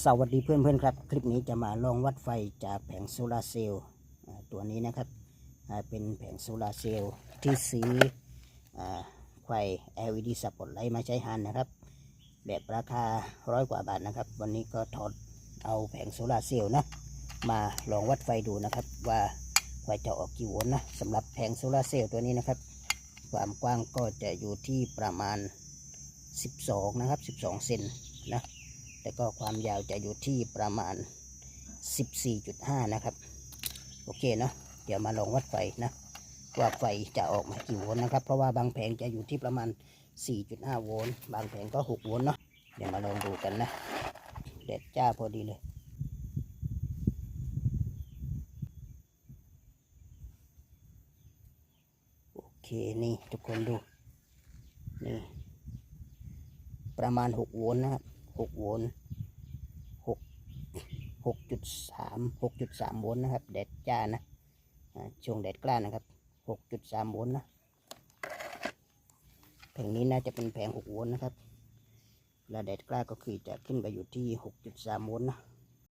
สวัสดีเพื่อนๆครับ คลิปนี้จะมาลองวัดไฟจากแผงโซลาเซลล์ตัวนี้นะครับเป็นแผงโซลาเซลล์ที่ซื้ออาไฟ LED สปอตไลท์มาใช้หันนะครับ แบบราคาร้อยกว่าบาทนะครับ วันนี้ก็ถอดเอาแผงโซลาเซลล์นะมาลองวัดไฟดูนะครับ ว่าไฟจะออกกี่โวลต์นะสำหรับแผงโซลาเซลล์ตัวนี้นะครับ ความกว้างก็จะอยู่ที่ประมาณ 12 นะครับ 12 เซนนะ แล้วก็ความยาวจะอยู่ที่ประมาณ 14.5 นะครับ โอเคเนาะเดี๋ยวมาลองวัดไฟนะ ว่าไฟจะออกมากี่โวลต์นะครับ เพราะว่าบางแผงจะอยู่ที่ประมาณ 4.5 โวลต์บางแผงก็ 6 โวลต์เนาะเดี๋ยวมาลองดูกันนะเด็ดจ้าพอดีเลยโอเคนี่ทุกคนดู นี่ ประมาณ 6 โวลต์นะครับ หกโวลต์6 6.3 6.3โวลต์นะครับแดดจ้านะช่วงแดดกล้านะครับหกจุดสามโวลต์นะแผงนี้น่าจะเป็นแผงหกโวลต์นะครับและแดดกล้าก็คือจะขึ้นไปอยู่ที่หกจุดสามโวลต์นะ